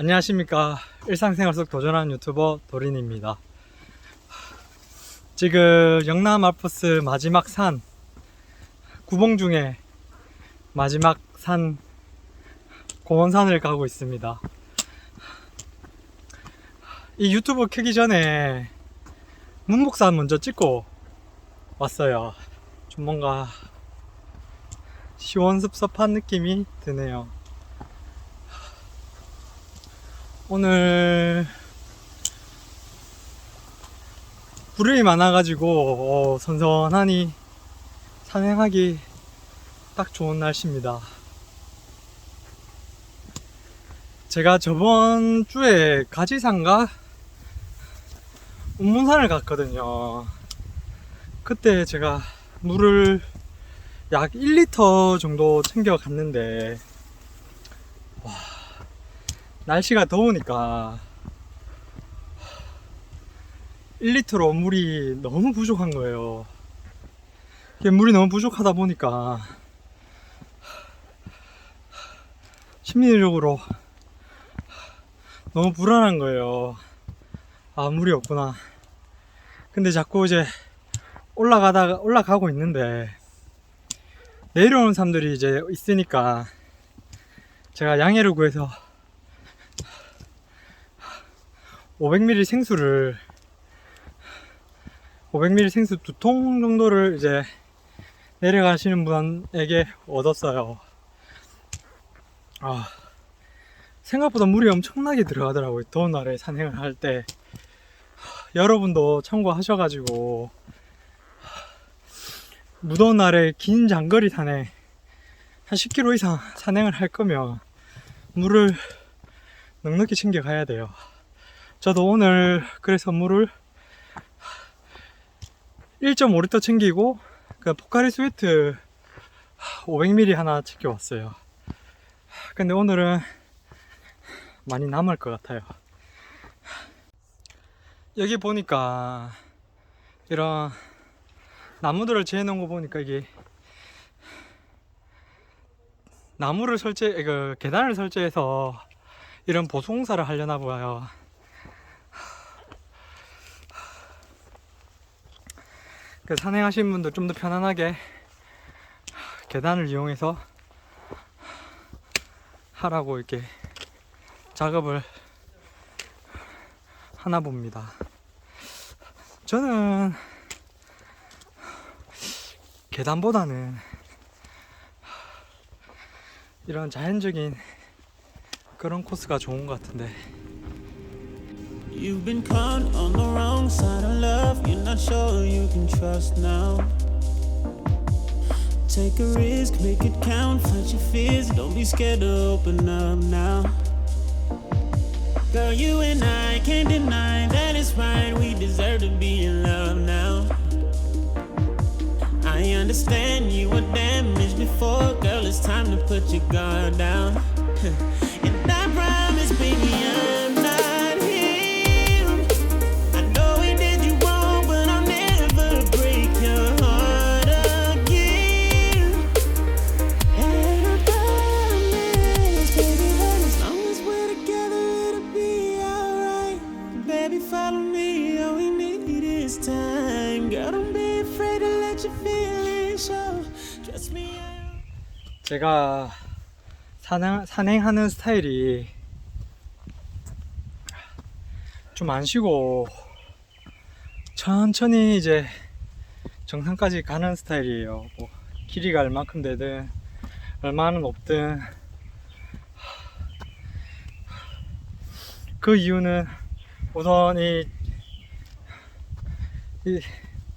안녕하십니까. 일상생활 속 도전하는 유튜버 도린입니다. 지금 영남 알프스 마지막 산 구봉 중에 마지막 산 고원산을 가고 있습니다. 이 유튜브 켜기 전에 문복산 먼저 찍고 왔어요. 좀 뭔가 시원섭섭한 느낌이 드네요 오늘 구름이 많아가지고 어, 선선하니 산행하기 딱 좋은 날씨입니다. 제가 저번 주에 가지산가 운문산을 갔거든요. 그때 제가 물을 약 1리터 정도 챙겨 갔는데 날씨가 더우니까 1리터로 물이 너무 부족한 거예요. 물이 너무 부족하다 보니까 심리적으로 너무 불안한 거예요. 아, 물이 없구나. 근데 자꾸 이제 올라가다가, 올라가고 있는데 내려오는 사람들이 이제 있으니까 제가 양해를 구해서 500ml 생수를 500ml 생수 두 통 정도를 이제 내려가시는 분에게 얻었어요. 아, 생각보다 물이 엄청나게 들어가더라고요. 더운 날에 산행을 할 때. 여러분도 참고하셔가지고, 무더운 날에 긴 장거리 산행, 한 10km 이상 산행을 할 거면, 물을 넉넉히 챙겨 가야 돼요. 저도 오늘 그래서 물을 1.5리터 챙기고 그 포카리 스웨트 500ml 하나 챙겨왔어요. 근데 오늘은 많이 남을 것 같아요. 여기 보니까 이런 나무들을 재놓은 거 보니까 이게 나무를 설치, 그 계단을 설치해서 이런 보수공사를 하려나 봐요. 그 산행하시는 분들 좀 더 편안하게 계단을 이용해서 하라고 이렇게 작업을 하나 봅니다. 저는 계단보다는 이런 자연적인 그런 코스가 좋은 것 같은데 You've been caught on the wrong side of love. You're not sure you can trust now. Take a risk, make it count. Fight your fears. Don't be scared to open up now. Girl, you and I can't deny that it's right. We deserve to be in love now. I understand you were damaged before. Girl, it's time to put your guard down. 제가 산행, 산행하는 스타일이 좀 안 쉬고 천천히 이제 정상까지 가는 스타일이에요. 뭐 길이가 얼마큼 되든 얼마나 높든 그 이유는 우선 이, 이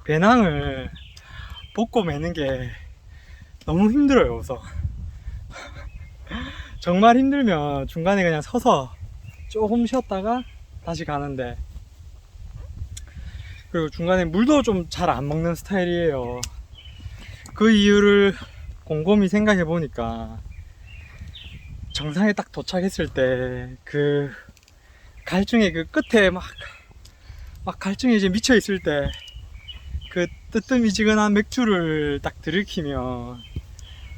배낭을 벗고 매는 게 너무 힘들어요 우선 정말 힘들면 중간에 그냥 서서 조금 쉬었다가 다시 가는데. 그리고 중간에 물도 좀 잘 안 먹는 스타일이에요. 그 이유를 곰곰이 생각해 보니까 정상에 딱 도착했을 때 그 갈증의 그 끝에 막, 막 갈증이 이제 미쳐 있을 때 그 뜨뜻미지근한 맥주를 딱 들이키면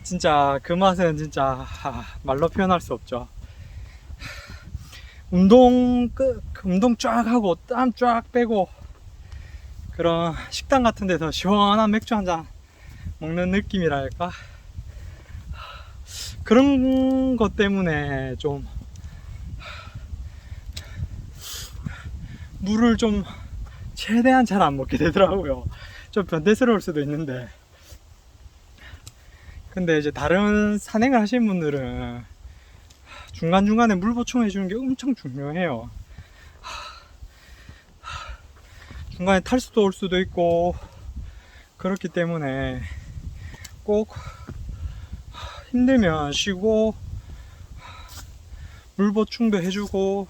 진짜 그 맛은 진짜 하, 말로 표현할 수 없죠. 운동 끝 운동 쫙 하고 땀 쫙 빼고 그런 식당 같은 데서 시원한 맥주 한 잔 먹는 느낌이랄까 그런 것 때문에 좀 물을 좀 최대한 잘 안 먹게 되더라고요. 좀 변태스러울 수도 있는데. 근데 이제 다른 산행을 하시는 분들은 중간중간에 물 보충해 주는 게 엄청 중요해요. 중간에 탈수도 올 수도 있고, 그렇기 때문에 꼭 힘들면 쉬고, 물 보충도 해주고,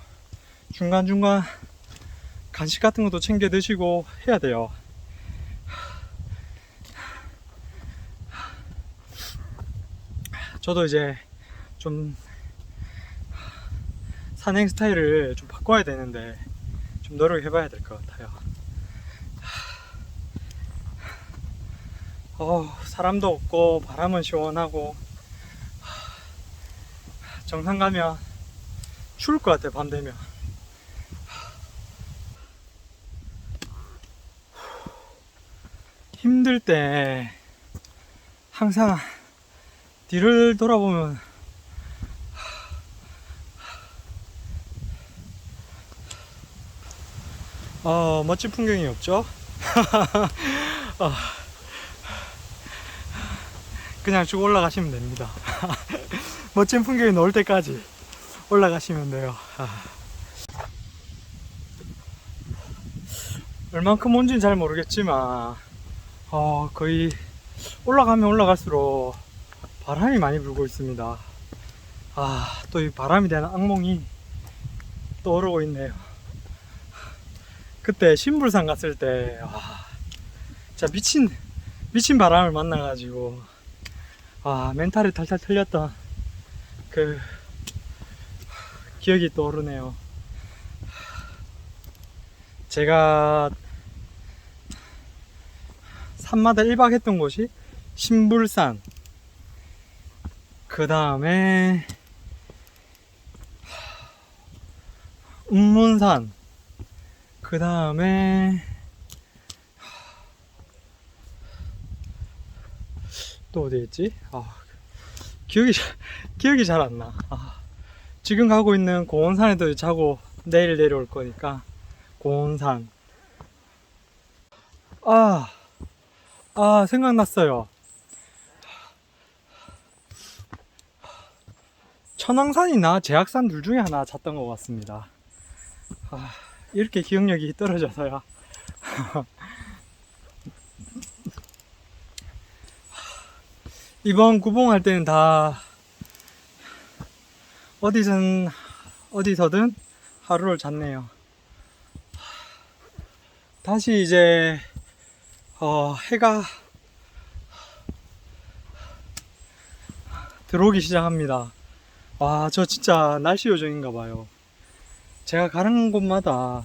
중간중간 간식 같은 것도 챙겨 드시고 해야 돼요. 저도 이제 좀 산행 스타일을 좀 바꿔야 되는데 좀 노력해 봐야 될 것 같아요. 어, 사람도 없고 바람은 시원하고 정상 가면 추울 것 같아요, 밤 되면. 힘들 때 항상 뒤를 돌아보면 어, 멋진 풍경이 없죠? 어, 그냥 쭉 올라가시면 됩니다. 멋진 풍경이 나올 때까지 올라가시면 돼요. 아. 얼만큼 온지는 잘 모르겠지만 어, 거의 올라가면 올라갈수록 바람이 많이 불고 있습니다. 아, 또 이 바람에 대한 악몽이 떠오르고 있네요. 그때 신불산 갔을 때, 와, 진짜 미친, 미친 바람을 만나가지고, 아, 멘탈이 탈탈 틀렸던 그 기억이 떠오르네요. 제가 산마다 1박 했던 곳이 신불산. 그 다음에 운문산. 그 다음에 또 어디 있지? 아, 기억이 잘- 기억이 잘 안 나. 아, 지금 가고 있는 고원산에도 자고 내일 내려올 거니까 고원산. 아. 아, 생각났어요. 천왕산이나 제약산 둘 중에 하나 잤던 것 같습니다. 아, 이렇게 기억력이 떨어져서요. 이번 구봉할 때는 다 어디선 어디서든 하루를 잤네요. 다시 이제 어, 해가 들어오기 시작합니다. 와, 저 진짜 날씨 요정인가 봐요. 제가 가는 곳마다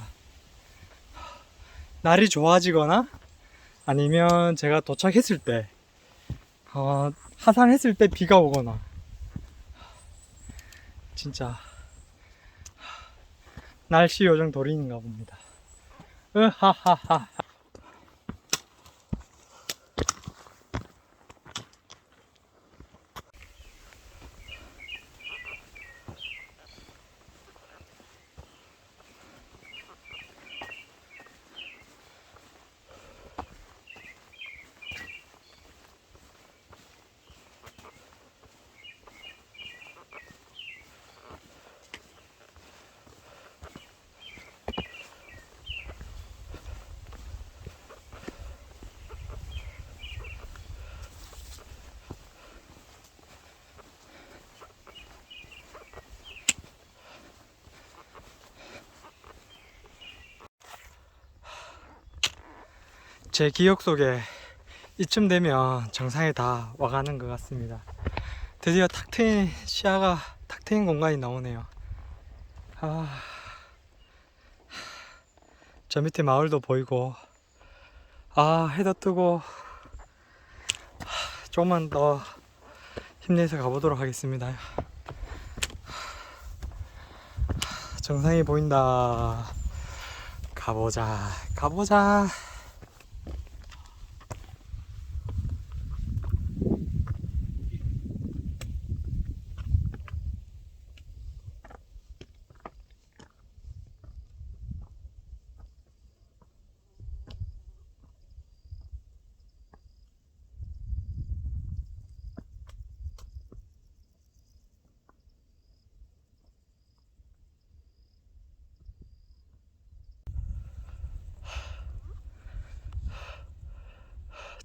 날이 좋아지거나 아니면 제가 도착했을 때, 어, 하산했을 때 비가 오거나, 진짜 날씨 요정 돌이인가 봅니다. 으하하하. 제 기억 속에 이쯤 되면 정상에 다 와가는 것 같습니다. 드디어 탁 트인 시야가 탁 트인 공간이 나오네요. 아, 저 밑에 마을도 보이고, 아 해도 뜨고, 아, 조금만 더 힘내서 가보도록 하겠습니다. 정상이 보인다. 가보자, 가보자.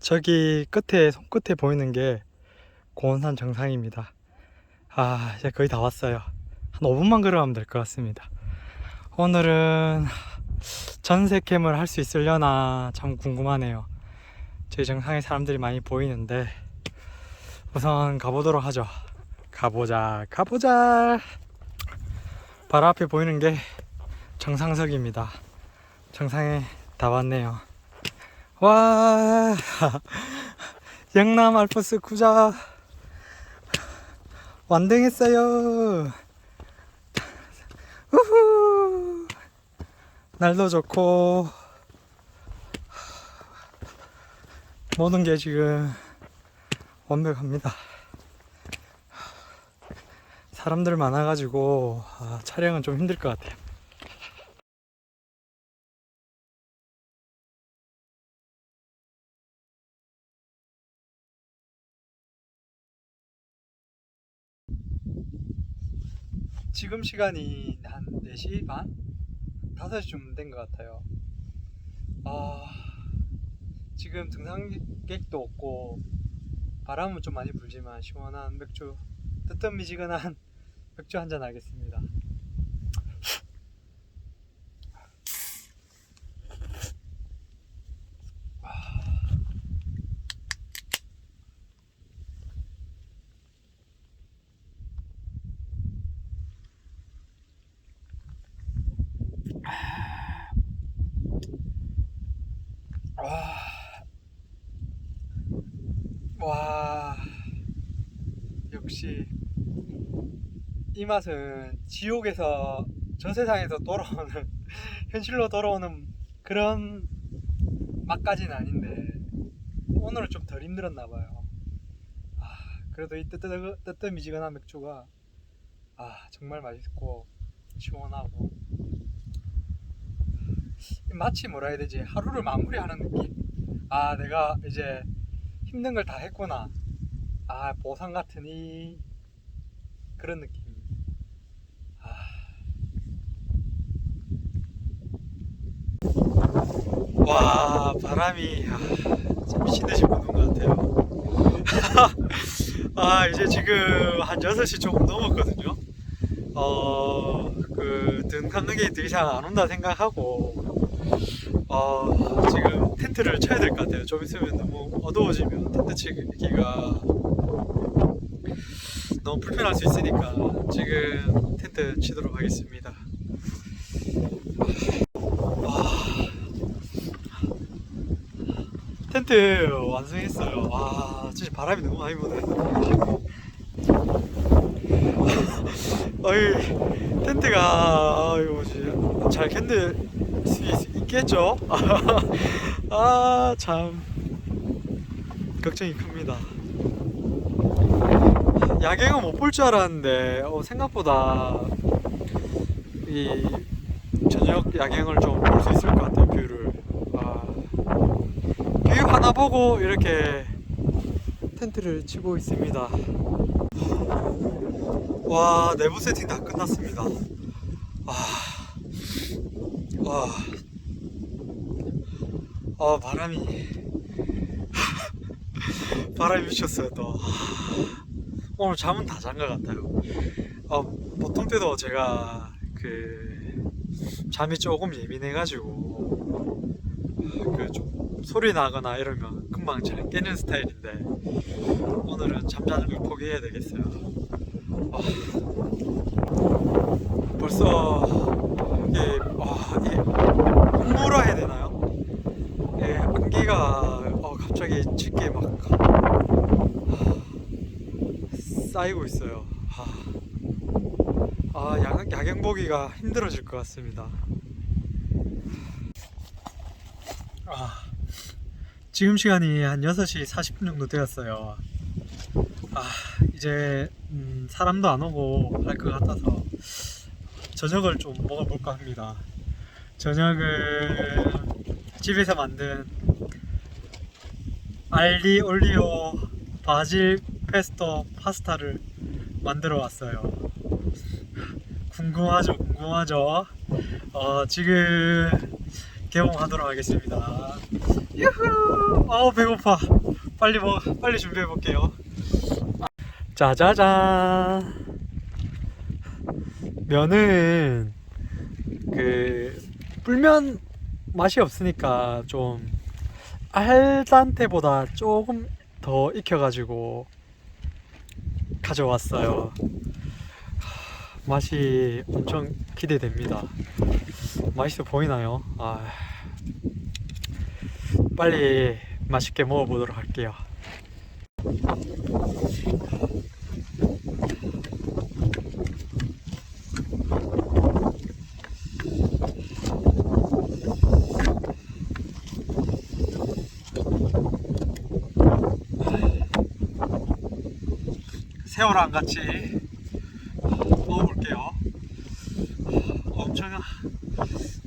저기 끝에 손끝에 보이는 게 고원산 정상입니다. 아 이제 거의 다 왔어요. 한 5분만 걸어가면 될 것 같습니다. 오늘은 전세 캠을 할 수 있으려나 참 궁금하네요. 저희 정상에 사람들이 많이 보이는데 우선 가보도록 하죠. 가보자, 가보자. 바로 앞에 보이는 게 정상석입니다. 정상에 다 왔네요. 와 영남 알프스 구자. 완등했어요. 우후. 날도 좋고. 모든 게 지금 완벽합니다. 사람들 많아가지고 아, 촬영은 좀 힘들 것 같아요 지금 시간이 한 4시 반? 5시쯤 된 것 같아요. 아, 지금 등산객도 없고, 바람은 좀 많이 불지만, 시원한 맥주, 뜨뜻미지근한 맥주 한잔 하겠습니다. 와, 와, 역시 이 맛은 지옥에서 저 세상에서 돌아오는 현실로 돌아오는 그런 맛까지는 아닌데 오늘은 좀 덜 힘들었나 봐요. 아, 그래도 이 뜨뜻 뜨뜻미지근한 맥주가 아 정말 맛있고 시원하고. 마치 뭐라 해야 되지? 하루를 마무리하는 느낌? 아 내가 이제 힘든 걸 다 했구나. 아 보상 이 그런 느낌. 아. 와 바람이 아, 참 미친 듯이 부는 것 같아요. 아 이제 지금 한 6시 조금 넘었거든요. 어 그 등산객이 더 이상 안 온다 생각하고 어, 지금 텐트를 쳐야 될 것 같아요. 좀 있으면 너무 어두워지면 텐트 치기가 너무 불편할 수 있으니까 지금 텐트 치도록 하겠습니다. 와, 텐트 완성했어요. 와, 진짜 바람이 너무 많이 부네. 어이, 텐트가, 아, 이거 뭐지, 잘 견딜 수 있, 있겠죠? 아, 참. 걱정이 큽니다. 야경은 못 볼 줄 알았는데, 어, 생각보다 이 저녁 야경을 좀 볼 수 있을 것 같아요, 뷰를. 아, 뷰 하나 보고 이렇게 텐트를 치고 있습니다. 와, 내부 세팅 다 끝났습니다. 와, 와, 아 바람이. 바람이 미쳤어요 또. 오늘 잠은 다 잔 것 같아요. 어, 보통 때도 제가 그 잠이 조금 예민해가지고 그 좀 소리 나거나 이러면 금방 잘 깨는 스타일인데 오늘은 잠자는 걸 포기해야 되겠어요. 아, 벌써 이게 와 이게 홍무라 해야 되나요? 예, 안개가 어, 갑자기 짙게 막 하, 쌓이고 있어요. 하, 아 야, 야경 보기가 힘들어질 것 같습니다. 아, 지금 시간이 한 6시 40분 정도 되었어요. 아, 이제 음, 사람도 안 오고 할 것 같아서 저녁을 좀 먹어볼까 합니다. 저녁을 집에서 만든 알리 올리오 바질 페스토 파스타를 만들어 왔어요. 궁금하죠, 궁금하죠. 어, 지금 개봉하도록 하겠습니다. 유후! 어 배고파. 빨리 먹, 빨리 준비해 볼게요. 짜자잔. 면은 그 불면 맛이 없으니까 좀 알단테보다 조금 더 익혀가지고 가져왔어요. 하, 맛이 엄청 기대됩니다. 맛있어 보이나요? 아, 빨리 맛있게 먹어보도록 할게요. 새우랑 같이 먹어볼게요. 엄청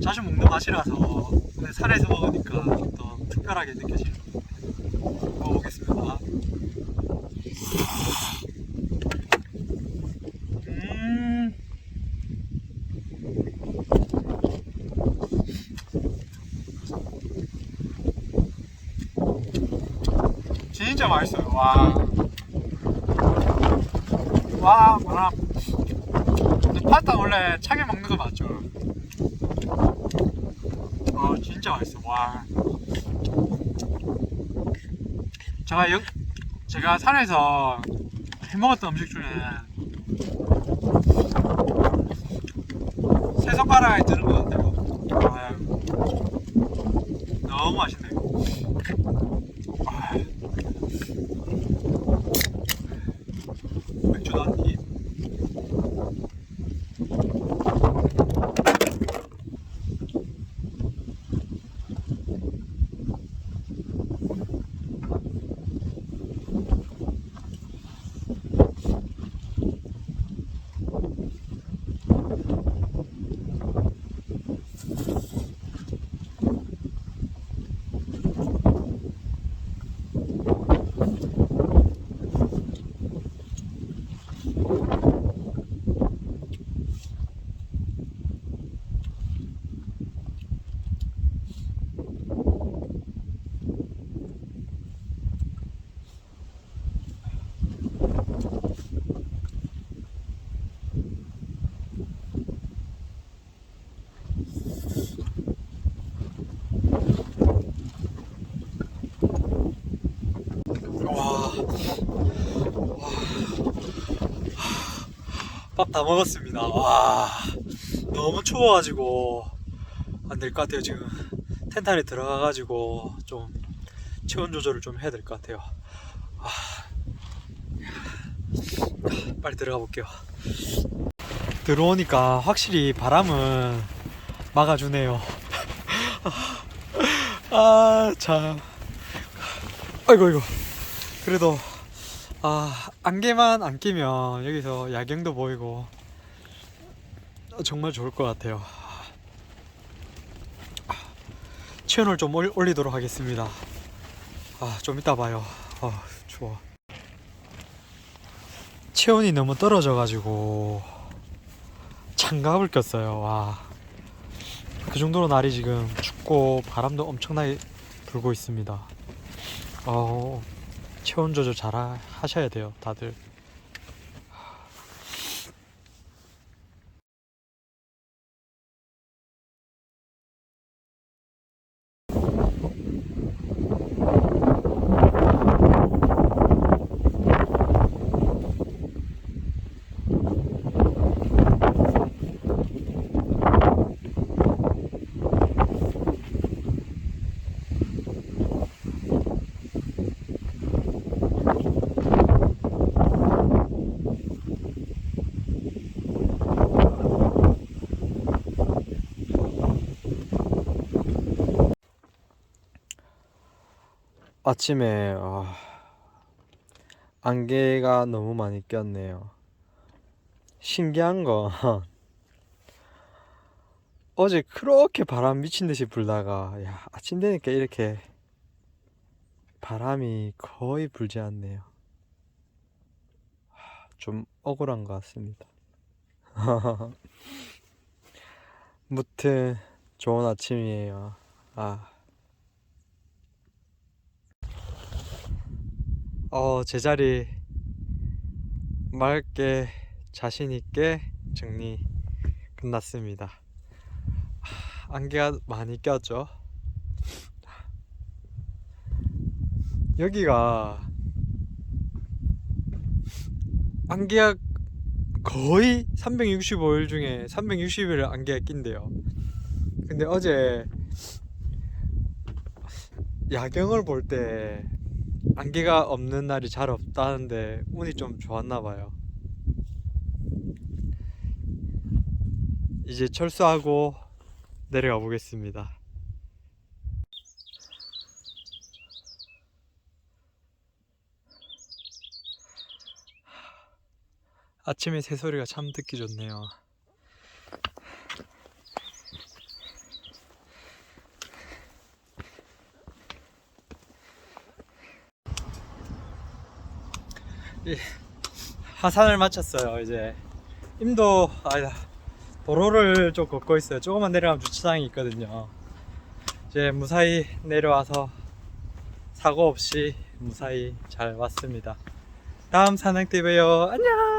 자주 먹는 맛이라서 근데 산에서 먹으니까 좀더 특별하게 같아요. 먹어보겠습니다. 음. 진짜 맛있어요. 와. 와, 뭐라. 근데 파스타 원래 차게 먹는 거 맞죠? 어, 진짜 맛있어. 와. 제가 여, 제가 산에서 해 먹었던 음식 중에 세 손가락에 드는 것 같아요. 아, 너무 맛있네요. 아. 맥주도 한 입. 와. 밥 다 먹었습니다. 와. 너무 추워가지고 안 될 것 같아요. 지금 텐트 안에 들어가가지고 좀 체온 조절을 좀 해야 될 것 같아요. 아. 빨리 들어가 볼게요. 들어오니까 확실히 바람은 막아주네요. 아, 참. 아이고, 아이고. 그래도 아 안개만 안 끼면 여기서 야경도 보이고 정말 좋을 것 같아요. 체온을 좀 올- 올리도록 하겠습니다. 아 좀 이따 봐요. 아 추워. 체온이 너무 떨어져가지고 장갑을 꼈어요. 와. 그 정도로 날이 지금 춥고 바람도 엄청나게 불고 있습니다. 어, 체온 조절 잘 하- 하셔야 돼요, 다들. 아침에 아, 안개가 너무 많이 꼈네요. 신기한 건 어제 그렇게 바람 미친 듯이 불다가 야 아침 되니까 이렇게 바람이 거의 불지 않네요. 하, 좀 억울한 것 같습니다. 무튼 좋은 아침이에요. 아. 어, 제자리 맑게 자신 있게 정리 끝났습니다. 하, 안개가 많이 꼈죠. 여기가 안개가 거의 365일 중에 360일 안개가 낀대요. 근데 어제 야경을 볼 때 안개가 없는 날이 잘 없다는데 운이 좀 좋았나 봐요. 이제 철수하고 내려가 보겠습니다. 아침에 새소리가 참 듣기 좋네요. 하산을 마쳤어요. 이제 임도 아니다 도로를 좀 걷고 있어요. 조금만 내려가면 주차장이 있거든요. 이제 무사히 내려와서 사고 없이 무사히 잘 왔습니다. 다음 산행 때 봬요. 안녕.